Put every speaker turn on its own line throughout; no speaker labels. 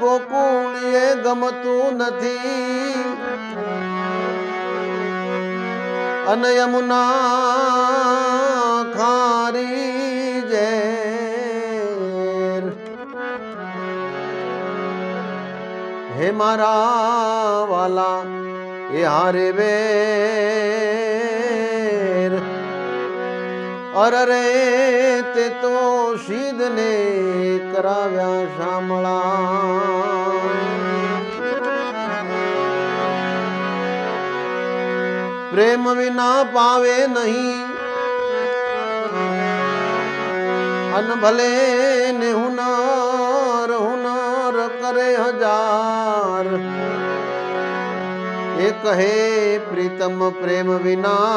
ગોકુળીએ ગમતું નથી. અને યમુના ખારી જે હે મારા વાલા એ હારે વેર અરરે તે તો શીદને કરાવ્યા શામળા. પ્રેમ વિના પાવે નહીં. અન ભલે ને હુનર હુનર કરે હજાર. એ કહે પ્રીતમ પ્રેમ વિના.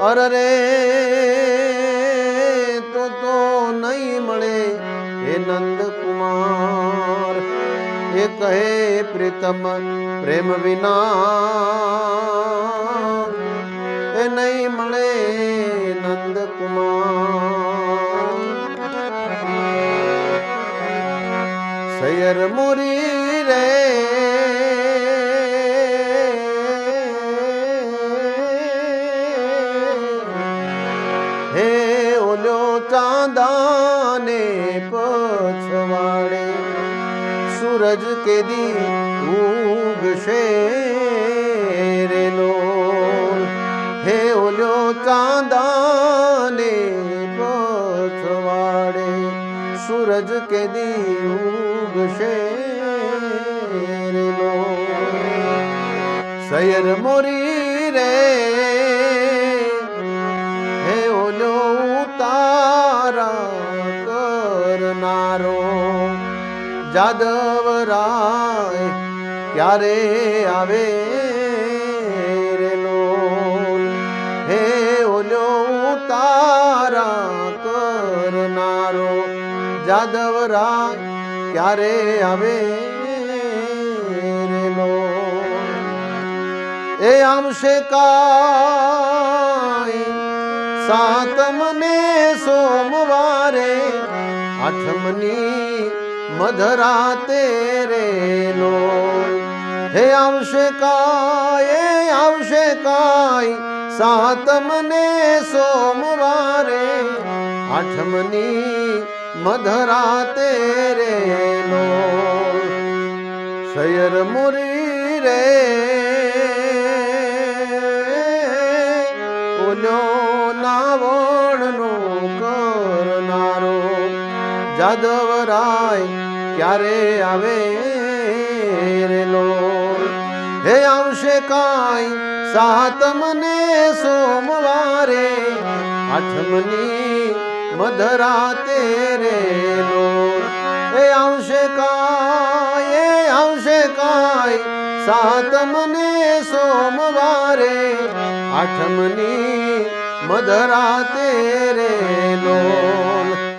અરરે તો તો નહીં મળે હે નંદ કુમાર એ કહે પ્રીતમ પ્રેમ વિના એ નહીં મળે નંદ કુમાર સૈયર મુરી રે ઓલો ચાંદાને પછવાડે, સૂરજ કેદી ઉગશે રેલો હે ઓલો ચાંદાને પછવાડે, સૂરજ કેદી ઉગશે રેલો સૈયર મોરી રે જાદવ રાય ક્યારે આવે રેલો હે ઓલો ઉતારા કરનારો જાદવ રાય ક્યારે આવે રેલો એ આવશે કાય સાતમને સોમવારે આઠમની મધરાતે રેલો. હે આવશે કાય આવશે કાય સાતમને સોમવારે. આઠમની મધરાતે રેલો. શયર મુરી રે. ઓલો નાવણનો કરનારો. જાદવરાય ક્યારે આવે રેલો હે આવશે કાંઈ સાતમને સોમવારે આઠમની મધરાતે રેલો એ આવશે કાય એ આવશે કાય સાતમને સોમવારે આઠમની મધરાતે રેલો